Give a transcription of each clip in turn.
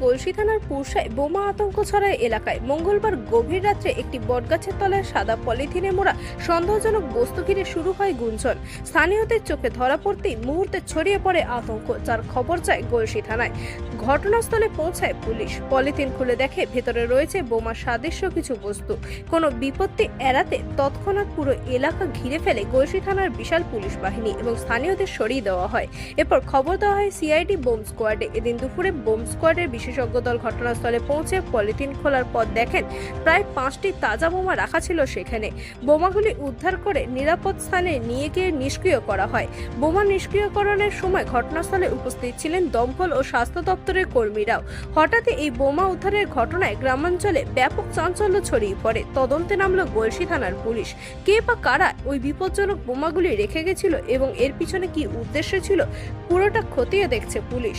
গলসি থানার পুরসায় বোমা আতঙ্ক ছড়ায় এলাকায়। মঙ্গলবার গভীর রাত্রে একটি বটগাছের তলায় সাদা পলিথিনে মোড়া সন্দেহজনক বস্তু ঘিরে শুরু হয় গুঞ্জন। স্থানীয়দের চোখে ধরা পড়তেই মুহূর্তে ছড়িয়ে পড়ে আতঙ্ক, যার খবর যায় গলসি থানায়। ঘটনাস্থলে পৌঁছায় পুলিশ। পলিথিন খুলে দেখে ভেতরে রয়েছে বোমা সাদৃশ্য কিছু বস্তু। কোনো বিপত্তি এড়াতে তৎক্ষণাৎ পুরো এলাকা ঘিরে ফেলে গলসি থানার বিশাল পুলিশ বাহিনী এবং স্থানীয়দের সরিয়ে দেওয়া হয়। এরপর খবর দেওয়া হয় সিআইডি বোম স্কোয়াডে। এদিন দুপুরে বোম স্কোয়াডের বিশেষজ্ঞ দল ঘটনাস্থলে পৌঁছে পলিথিন খোলার পর দেখেন। প্রায় পাঁচটি তাজা বোমা রাখা ছিল সেখানে। বোমাগুলি উদ্ধার করে নিরাপদ স্থানে নিয়ে গিয়ে নিষ্ক্রিয় করা হয়। বোমা নিষ্ক্রিয়করণের সময় ঘটনাস্থলে উপস্থিত ছিলেন দমকল ও স্বাস্থ্য দপ্তরের কর্মীরাও। হঠাৎই এই বোমা উদ্ধারের ঘটনায় গ্রামাঞ্চলে ব্যাপক চাঞ্চল্য ছড়িয়ে পড়ে। তদন্তে নামলো গলসি থানার পুলিশ। কে বা কারা ওই বিপজ্জনক বোমাগুলি রেখে গেছিল এবং এর পিছনে কি উদ্দেশ্য ছিল, পুরোটা খতিয়ে দেখছে পুলিশ।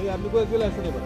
এই আপনি কয়েক বেলা আসুন এবার।